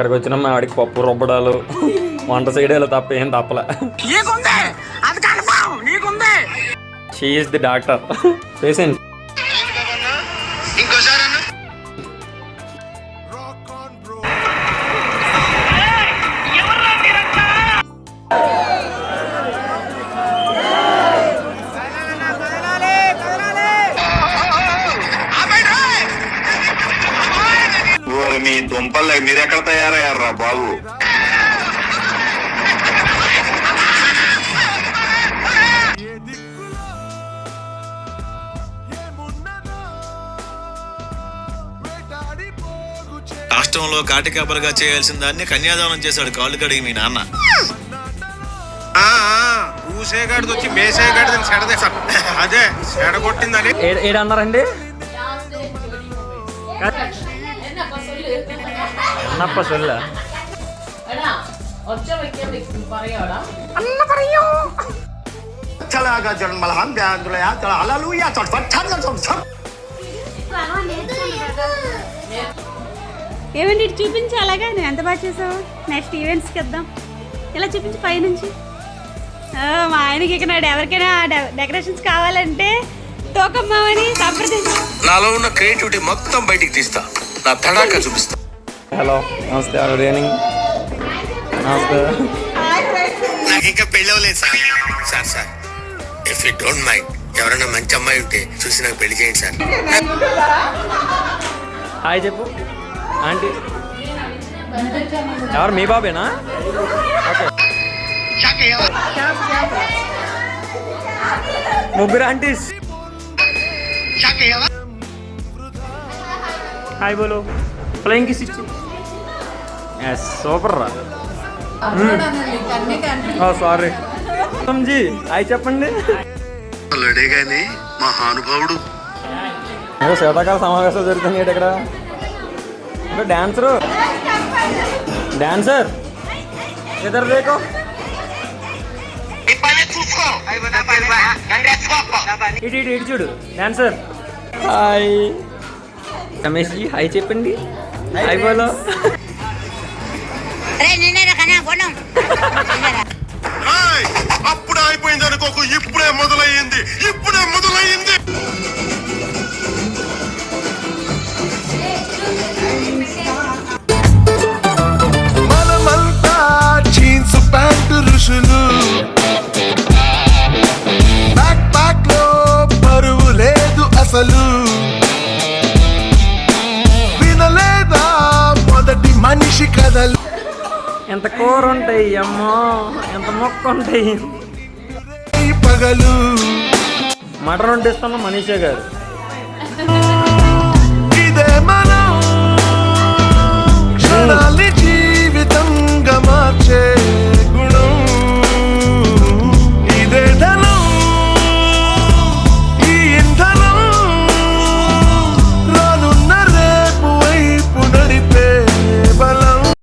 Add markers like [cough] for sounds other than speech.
ఇక్కడికి వచ్చిన మా వాడికి పప్పు రుబ్బడాలు. వంట చేయడాలు తప్ప ఏం తప్పలే. షీఈస్ ది డాక్టర్ పేషెంట్ ఓరి మీ దుంపలు మీరెక్కడ తయారయ్యారా బాబు? రాష్ట్రంలో కాటికాపరిగా చేయాల్సిన దాన్ని కన్యాదానం చేశాడు కాళ్ళు కడిగి మీ నాన్న. వచ్చి మేసేగాడిదని సెడదే అదే జన్మలహం బ్యాంకులయా అలలుయా ఏమండి ఇటు చూపించు అలాగా నువ్వు ఎంత బాగా చేసావు నెక్స్ట్ ఈవెంట్స్కి వద్దాం ఇలా చూపించు పైనుంచి ఆ, మా ఆయనకి ఇక నాడు ఎవరికైనా డె- డెకరేషన్స్ కావాలంటే తోకమ్మని సంప్రదించు నాలో ఉన్న క్రియేటివిటీ మొత్తం బయటికి తీస్తా నా తడాక చూపిస్తా. హలో నమస్తే గుడ్ ఈవినింగ్. నమస్తే. నాకు ఇంకా పెళ్ళి అవ్వలేదు sir. Sir sir if you don't mind ఎవరైనా మంచి అమ్మాయి ఉంటే చూసి నాకు పెళ్ళి చేయండి సార్. హాయ్ చెప్పు. ఆంటీ. ఎవరు? మీ బాబేనా? ముగ్గురు ఆంటీస్. హాయ్ బోలో ఫ్లయింగ్ కిస్ ఇచ్చి ఎస్ సూపర్ రా సారీ జీ హాయ్ చెప్పండి మహానుభావుడు. ఏదో శీతాకాల సమావేశాలు జరుగుతున్నాయి ఇక్కడ. అంటే డాన్సరు డాన్సర్ ఇద్దరు దేకో ఇటు ఇటు ఇటు చూడు. Dancer hi Ramesh ji hi చెప్పండి. హాయ్ బోలో. అప్పుడే అయిపోయింది అనుకోకు ఇప్పుడే మొదలయ్యింది ఇప్పుడే మొదలయ్యింది. ఎంత కూర ఉంటాయి అమ్మో. ఎంత మొక్క ఉంటాయి ఈ పగలు. మటన్ వండిస్తున్న మనీషా గారు. [laughs]